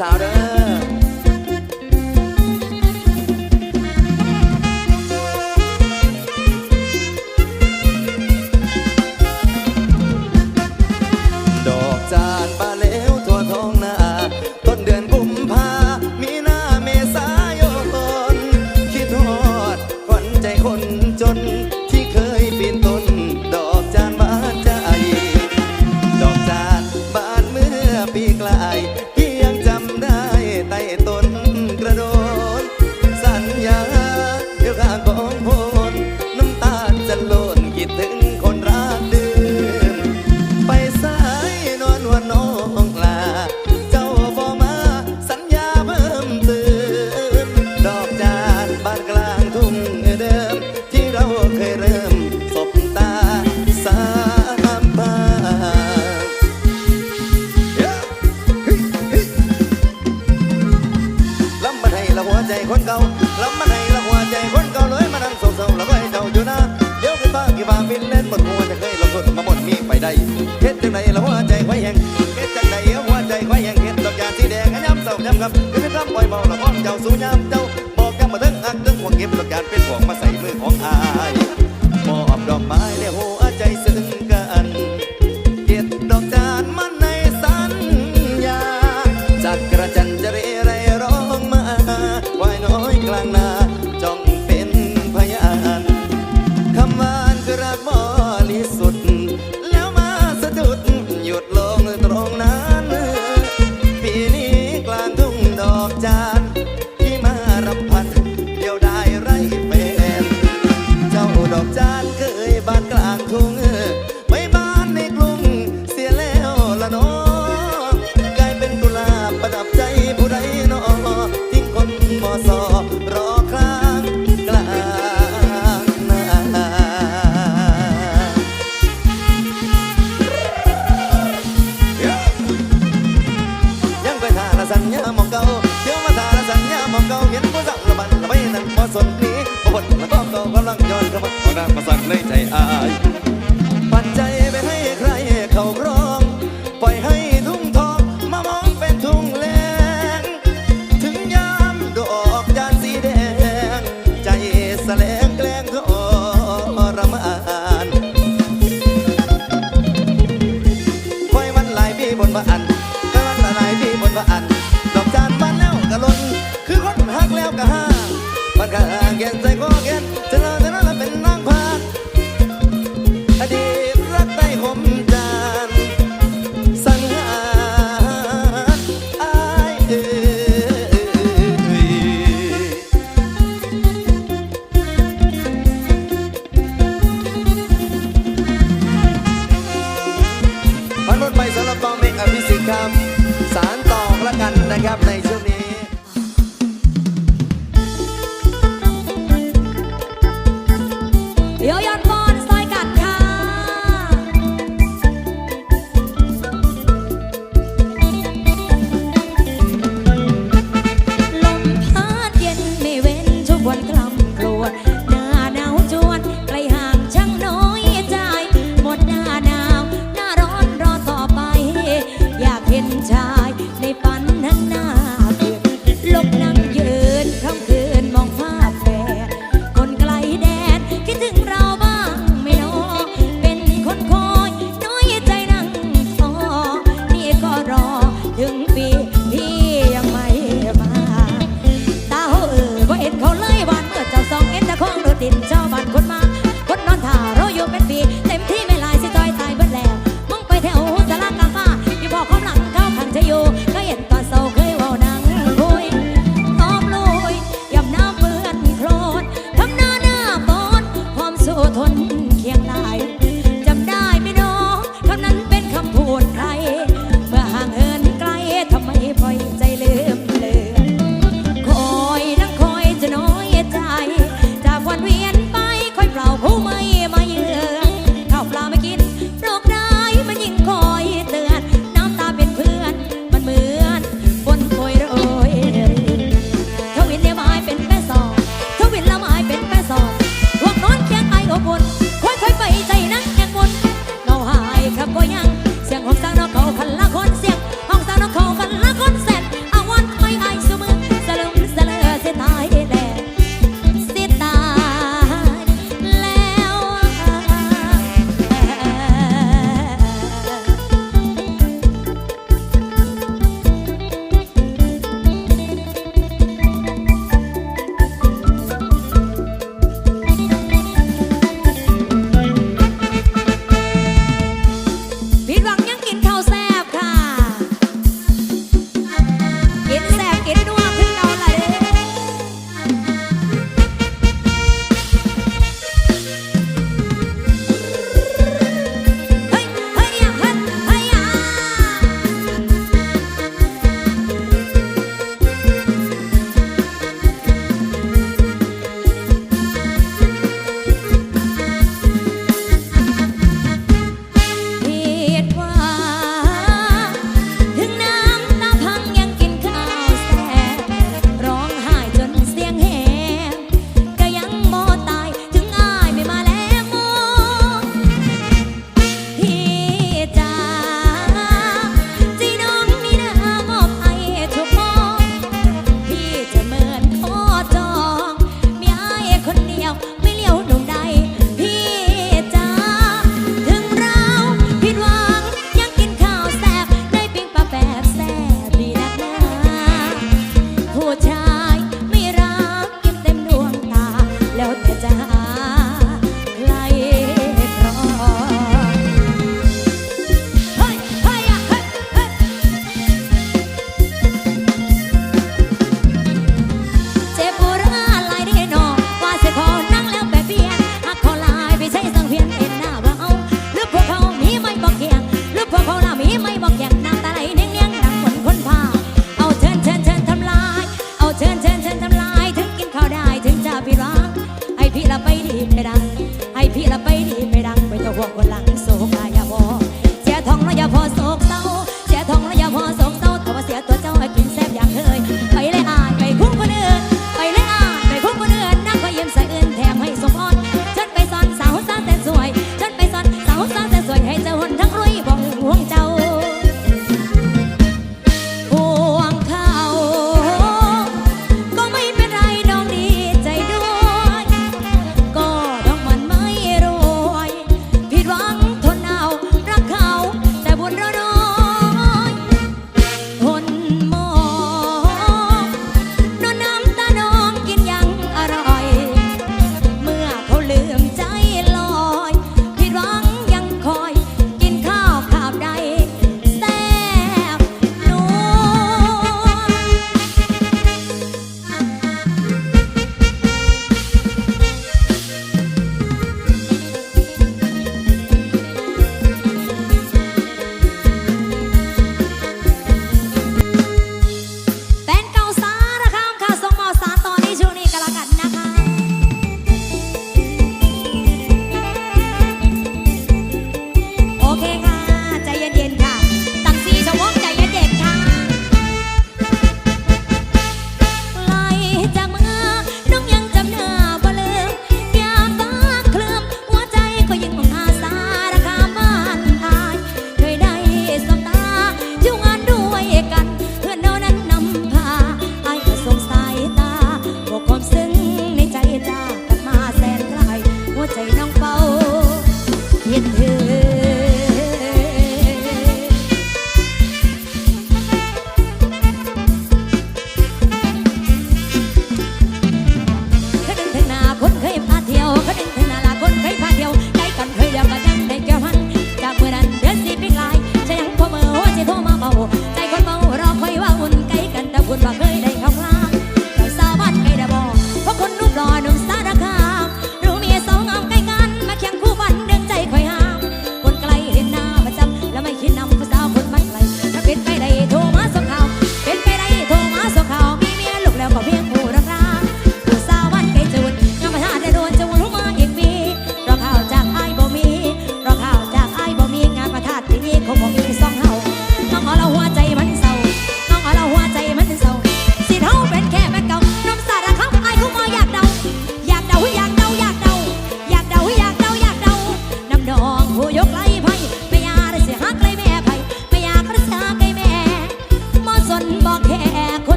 out of เฮ็ดจังไดละหัวใจไวแหงเฮ็ดจังไดหัวใจไวแหงเฮ็ดดอกยาสีแดงย้ำเศร้าย้ำกับเป็นคำปล่อยเบาละพ้องเจ้าสู้ย้ำเจ้าบอกยำมาถึงอักถึงหัวเก็บดอกยาเป็นห่วงมาใส่มือของอาย I got made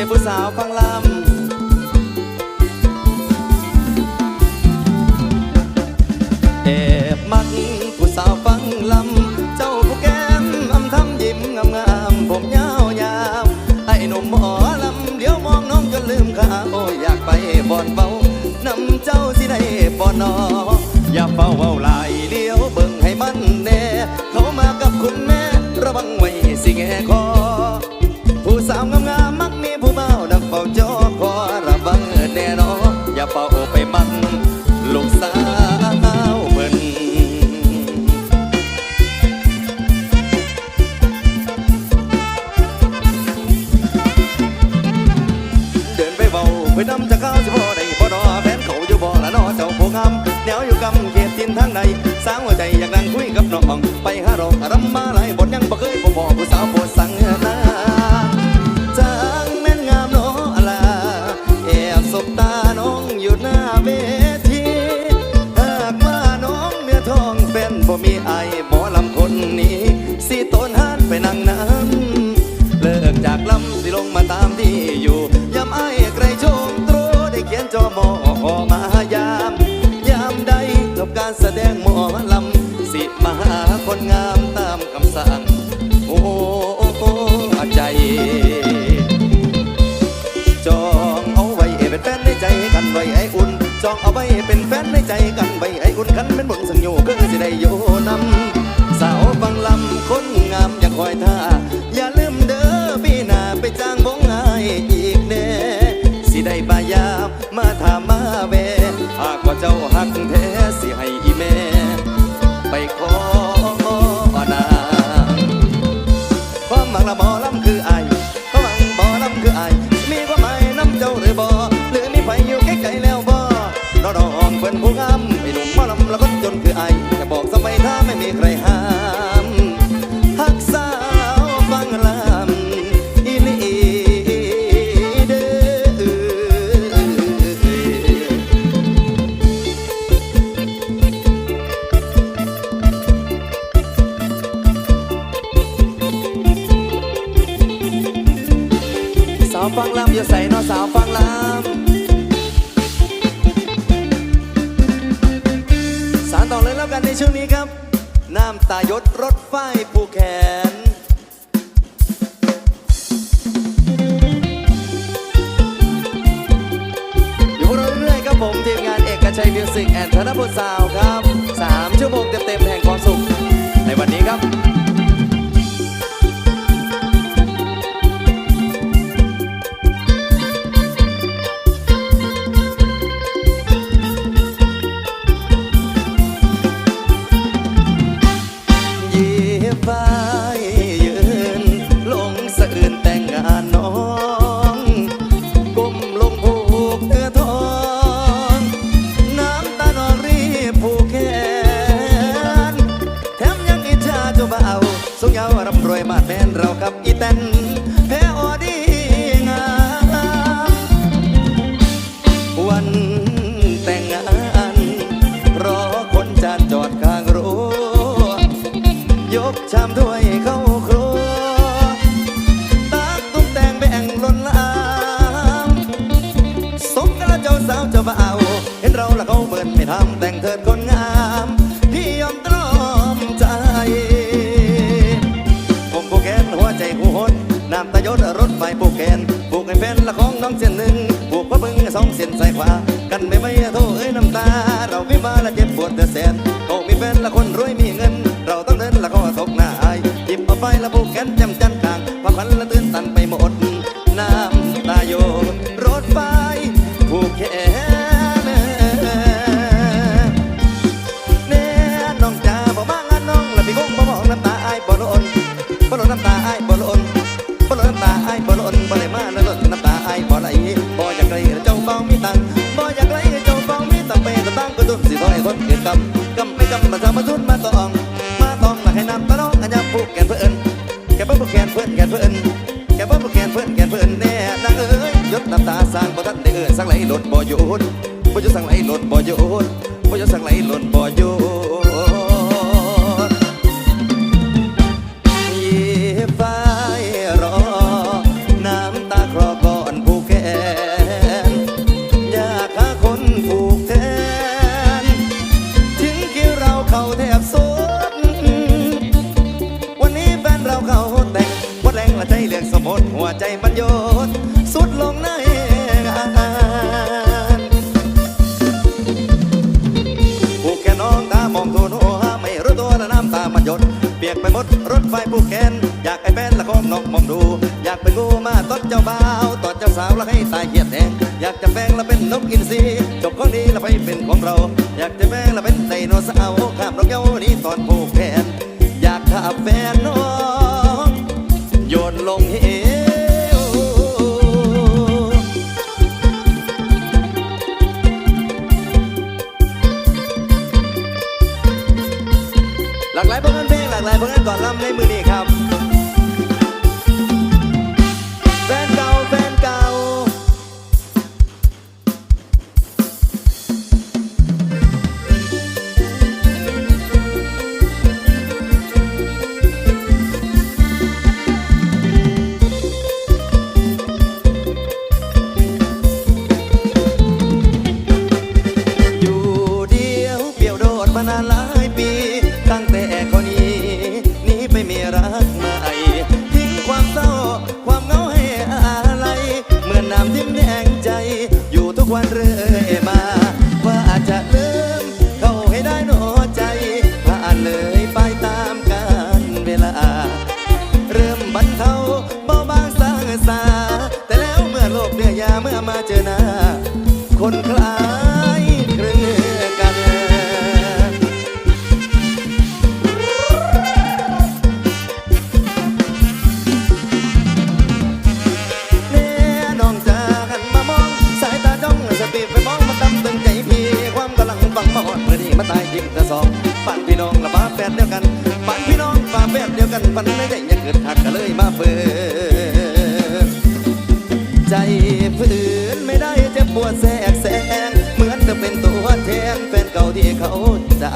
สียสาวฟังลำเอบมักผู้สาวฟังลำ เจ้าผู้แก้มอำทำยิ้มงามงามผมยาวยาวไอ้หนุ่มหมอลำเดี๋ยวมองน้องจนลืมขาโอ้อยากไปบอนเบานำเจ้าสิได้บ่อนออย่าเฝ้าเว้าลายเลี้ยวเบิ่งให้มันแน่ เขามากับคุณแม่ระวังไว้สิแง่ขอ บัลูกาวมันเดินไปเบาไปนำจะเขาสิพ่อได้พ่อดอแฟนเขาอยู่บ่ละนอเจ้าโพกามเหนียวอยู่กำเกีทินทางใดสาหัวใจอยากนั่งคุยกับน้อง อยู่ยามไอ้ายไกลโชมตรได้เขียนจอมอมายามยามใดจบการแสดงหมอลำสิมาหาคนงามตามคำสั่ง โอ้โอ้ใจจองเอาไว้เป็นแฟนในใจกันไว้ไอ้อุ่นจองเอาไว้เป็นแฟนในใจกันไว้ไอ้ ไปขอนาความหวังละหมอลำคือไอความหวังบ่ลำคือไอมีความหมายน้ำเจ้าหรือบ่หรือมีไฟอยู่ใกล้ๆแล้วบ่รอดองเป็นผู้งามไอ้หนุ่มหมอลำละก็จนคือไอจะบอกสมัยถ้าไม่มีใครห้าาวฟังลำอย่าใส่นอสาวฟังลำสารต่อเลยแล้วกันในช่วงนี้ครับ น้ำตายศรถไฟผูกแขนอยู่พวกเราเรื่อยๆครับผมทีมงานเอกชัยมิวสิกแอนด์ธนบุตรสาวครับสามชั่วโมงเต็มๆแห่งความสุข ในวันนี้ครับ น้องจ๋าบ่มางานน้องและพี่คงบ่มองน้ำตาอายบ่ลนบ่ลนน้ำตาอายบ่ลนบ่ลนน้ำตาอายบ่ลนบ่ได้มาแล้วลนน้ำตาอายบ่ไหลบ่อยากไกลเจ้าเบามีตังบ่อยากไกลเจ้าเบามีตังค์ไปตะตังก็ตุนสิถอยทนเกินกำกำไม่กำมาทำมาทุนมาตอง มาตองละให้น้ำตาน้องอันยามผูกแกนเพื่อนแกบิ่ผูกแกนเพื่อนแกนเพื่อนแกบิ่ผูกแกนเพื่อนแกนเพื่อนแน่นางเอ้ยยศน้ำตาสร้างบ่ทันได้เอิ้นสังไหลหลดบ่หยุดบ่หยุดสังไหลหลดบ่หยุดบ่จะสั่งไหลหล่น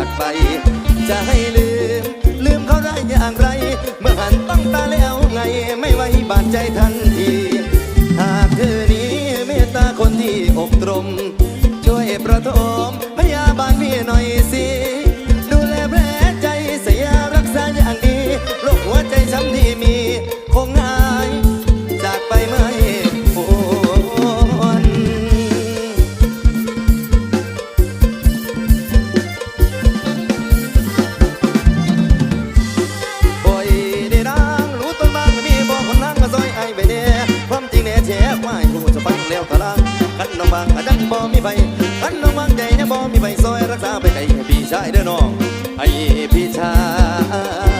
จากไป จะให้ลืม ลืมเขาได้อย่างไร เมื่อหันต้องตาแล้วไง ไม่ไว้บาดใจทันที หากเธอนี้เมตตาคนที่อกตรม ช่วยประทม บ่มีใบอันน้งวางใจเนี่ยบ่มีใบซอยรักษาไปไกลพี่ชายเด้อน้องไอ้พี่ชาย